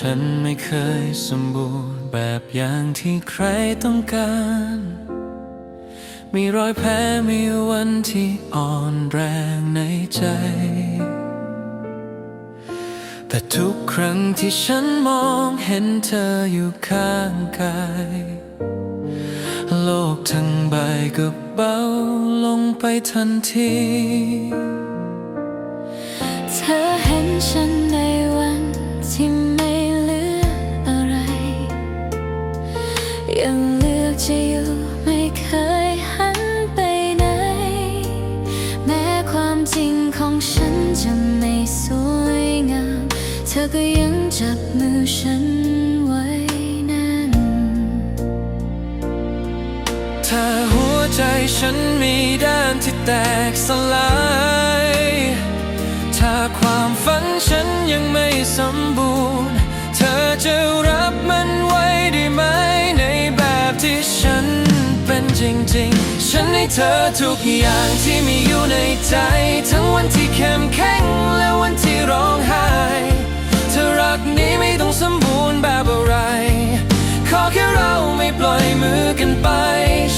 ฉันไม่เคยสมบูรณ์แบบอย่างที่ใครต้องการ มีรอยแผลมีวันที่อ่อนแรงในใจ แต่ทุกครั้งที่ฉันมองเห็นเธออยู่ข้างกาย โลกทั้งใบก็เบาลงไปทันที ยังเลือกจะอยู่ไม่เคยหันไปไหน แม้ความจริงของฉันจะไม่สวยงาม เธอก็ยังจับมือฉันไว้แน่นถ้าหัวใจฉันมีด้านที่แตกสลาย เธอทุกอย่างที่มีอยู่ในใจ ทั้งวันที่เข้มแข็งและวันที่ร้องไห้ เธอรักนี้ไม่ต้องสมบูรณ์แบบอะไร ขอแค่เราไม่ปล่อยมือกันไป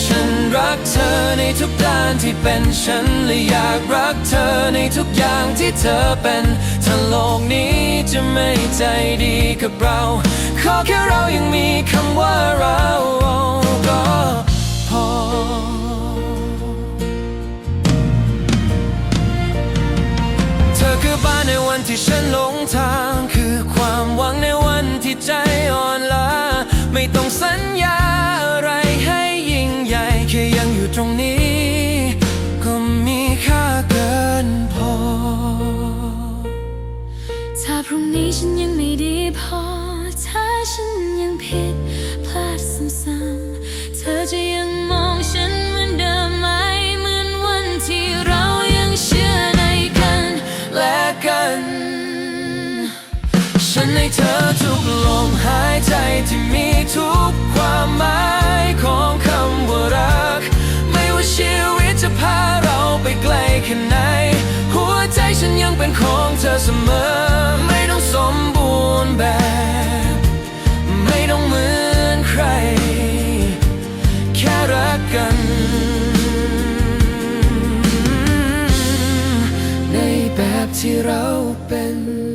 ฉันรักเธอในทุกด้านที่เป็นฉันและอยากรักเธอในทุกอย่างที่เธอเป็นถ้าโลกนี้จะไม่ใจดีกับเรา ขอแค่ ที่ฉันหลงทาง คือความหวังในวันที่ใจอ่อนล้าไม่ต้องสัญญาอะไรให้ยิ่งใหญ่แค่ยังอยู่ตรงนี้ ก็มีค่าเกินพอ ถ้าพรุ่งนี้ฉันยังไม่ดีพอ ถ้าฉันยังผิด ฉันให้เธอทุกลมหายใจที่มีทุกความหมายของคำว่ารัก ไม่ว่าชีวิตจะพาเราไปไกลแค่ไหน หัวใจฉันยังเป็นของเธอเสมอ ไม่ต้องสมบูรณ์แบบ ไม่ต้องเหมือนใคร แค่รักกันในแบบที่เราเป็น